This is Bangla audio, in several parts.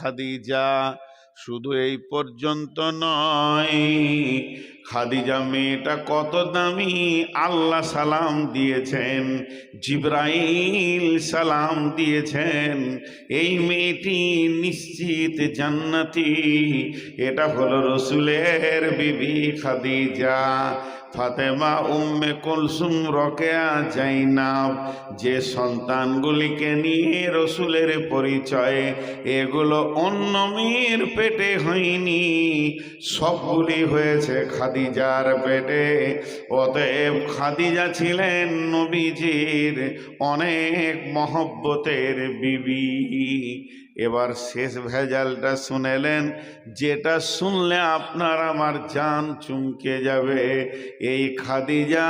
খাদিজা, শুধু এই পর্যন্ত নয়, খাদিজা মেয়েটা কত দামি, আল্লাহ সালাম দিয়েছেন, জিব্রাইল সালাম দিয়েছেন, এই মেয়েটি নিশ্চিত জান্নাতি, এটা হলো রসুলের বিবি খাদিজা। ফাতেমা উম্মে কুলসুম রকেয়া জাইনাব, যে সন্তানগুলিকে নিয়ে রসুলের পরিচয়ে এগুলো অন্য মেয়ের পেটে হয়নি, সবগুলি হয়েছে খাদিজার পেটে। অতএব খাদিজা ছিলেন নবীজির অনেক মহব্বতের বিবি। এবার শেষ ভেজালটা শুনেলেন, যেটা শুনলে আপনার আমার জান চুমকে যাবে। এই খাদিজা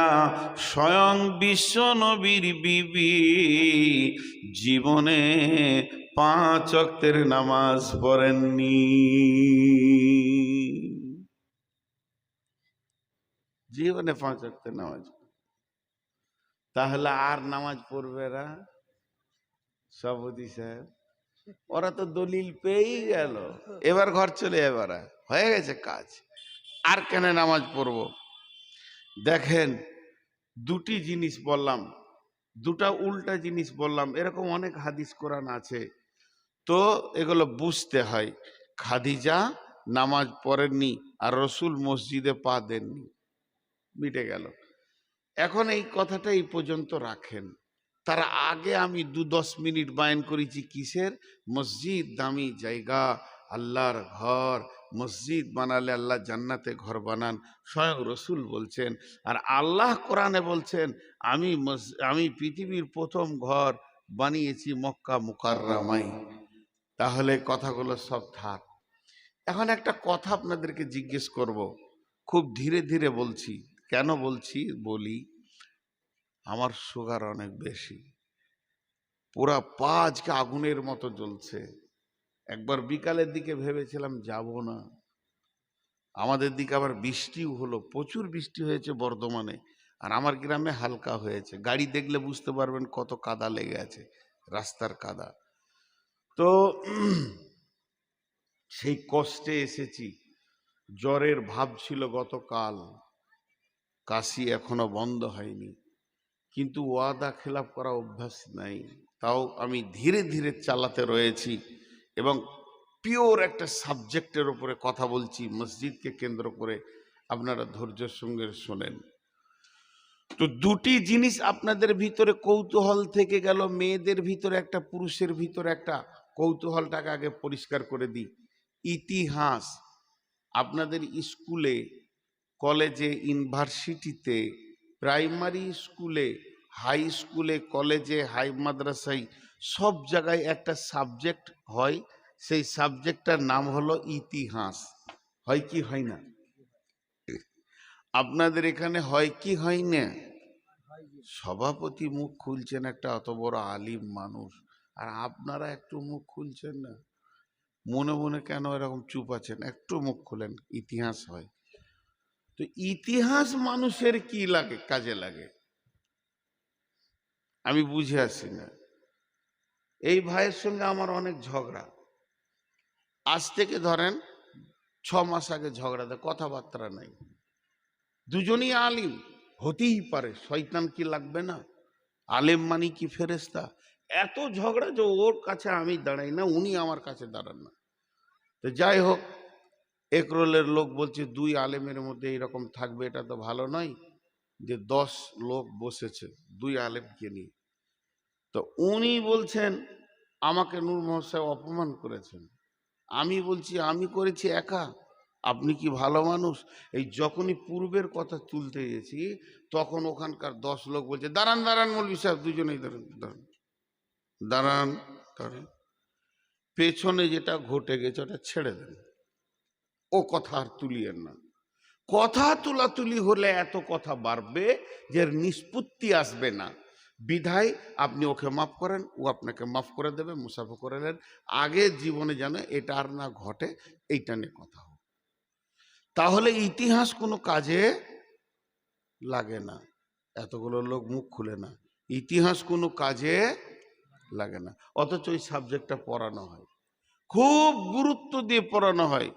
স্বয়ং বিশ্ব নবীর বিবি, জীবনে পাঁচ অক্তের নামাজ পড়েননি। জীবনে পাঁচ অক্তের নামাজ। তাহলে আর নামাজ পড়বে না? সভাপতি সাহেব। ওরা তো দলিল পেয়েই গেল। এবার ঘর চলে এবার হয়ে গেছে কাজ। আর কেন নামাজ পড়ব? দেখেন, দুটি জিনিস বললাম, দুটা উল্টা জিনিস বললাম, এরকম অনেক হাদিস কোরআন আছে। তো এগুলো বুঝতে হয়, খাদিজা নামাজ পড়েননি আর রসুল মসজিদে পা দেননি। মিটে গেল। এখন এই কথাটা এই পর্যন্ত রাখেন। তার আগে আমি দু দশ মিনিট বায়ন করেছি কিসের? মসজিদ, দামি জায়গা, আল্লাহর ঘর, মসজিদ বানালে আল্লাহ জান্নাতে ঘর বানান, স্বয়ং রসুল বলছেন। আর আল্লাহ কোরআনে বলছেন, আমি আমি পৃথিবীর প্রথম ঘর বানিয়েছি মক্কা মুকাররামাই তাহলে কথাগুলো সব থাক। এখন একটা কথা আপনাদেরকে জিজ্ঞেস করব। খুব ধীরে ধীরে বলছি। কেন বলছি? বলি। আমার সুগার অনেক বেশি। পুরা পা আজকে আগুনের মতো জ্বলছে। একবার বিকালের দিকে ভেবেছিলাম যাব না। আমাদের দিকে আবার বৃষ্টিও হলো, প্রচুর বৃষ্টি হয়েছে বর্ধমানে, আর আমার গ্রামে হালকা হয়েছে। গাড়ি দেখলে বুঝতে পারবেন কত কাদা লেগে আছে, রাস্তার কাদা। তো সেই কষ্টে এসেছি। জ্বরের ভাব ছিল গতকাল। কাশি এখনও বন্ধ হয়নি। কিন্তু ওয়াদা খেলাপ করা অভ্যাস নাই। তাও আমি ধীরে ধীরে চালাতে রয়েছি এবং পিওর একটা সাবজেক্টের উপরে কথা বলছি, মসজিদকে কেন্দ্র করে আপনারা ধৈর্যের সঙ্গে শোনেন। তো দুটি জিনিস আপনাদের ভিতরে কৌতূহল থেকে গেল, মেয়েদের ভিতরে একটা, পুরুষের ভিতরে একটা। কৌতূহলটাকে আগে পরিষ্কার করে দিই। ইতিহাস, আপনাদের স্কুলে, কলেজে, ইউনিভার্সিটিতে প্রাইমারি স্কুলে, হাই স্কুলে, কলেজে, হাই মাদ্রাসায় সব জায়গায় একটা সাবজেক্ট হয়। সেই সাবজেক্টটার নাম হলো ইতিহাস। হয় কি, হয় না? আপনাদের এখানে হয় কি, হয় না? সভাপতি মুখ খুলছেন একটা অত বড় আলিম মানুষ, আর আপনারা একটু মুখ খুলছেন না? মনে মনে কেন এরকম চুপ আছেন? একটু মুখ খুলেন, ইতিহাস হয়। তো ইতিহাস মানুষের কি লাগে, কাজে লাগে? আমি বুঝে আসি না। এই ভাইয়ের সঙ্গে আমার অনেক ঝগড়া। আজ থেকে ধরেন ছ মাস আগে ঝগড়াতে কথাবার্তা নাই। দুজনই আলিম, হতেই পারে, শয়তান কি লাগবে না? আলেম মানি কি ফেরেস্তা এত ঝগড়া যে ওর কাছে আমি দাঁড়াই না, উনি আমার কাছে দাঁড়ান না। তো যাই হোক একরোলের লোক বলছে, দুই আলেমের মধ্যে এরকম থাকবে, এটা তো ভালো নয় যে দশ লোক বসেছে, দুই আলেমকে নিয়ে। তো উনি বলছেন, আমাকে নূর সাহেব অপমান করেছেন। আমি বলছি, আমি করেছি একা, আপনি কি ভালো মানুষ? এই যখনই পূর্বের কথা তুলতে গেছি, তখন ওখানকার দশ লোক বলছে, দাঁড়ান দাঁড়ান মৌলী সাহেব, দুজনেই দাঁড়ান দাঁড়ান। দাঁড়ান দাঁড়ান। পেছনে যেটা ঘটে গেছে, ওটা ছেড়ে দেন। ও কথা আর তুলিয়েন না। কথা তুলাতুলি হলে এত কথা বাড়বে যে নিষ্পত্তি আসবে না। বিধায় আপনি ওকে মাফ করেন, ও আপনাকে মাফ করে দেবে, মুসাফা করে নেন। আগে জীবনে যেন এটা আর না ঘটে, এইটা নিয়ে কথা হোক। তাহলে ইতিহাস কোনো কাজে লাগে না। এতগুলো লোক মুখ খুলে না। ইতিহাস কোনো কাজে লাগে না। অথচ ওই সাবজেক্টটা পড়ানো হয়। খুব গুরুত্ব দিয়ে পড়ানো হয়।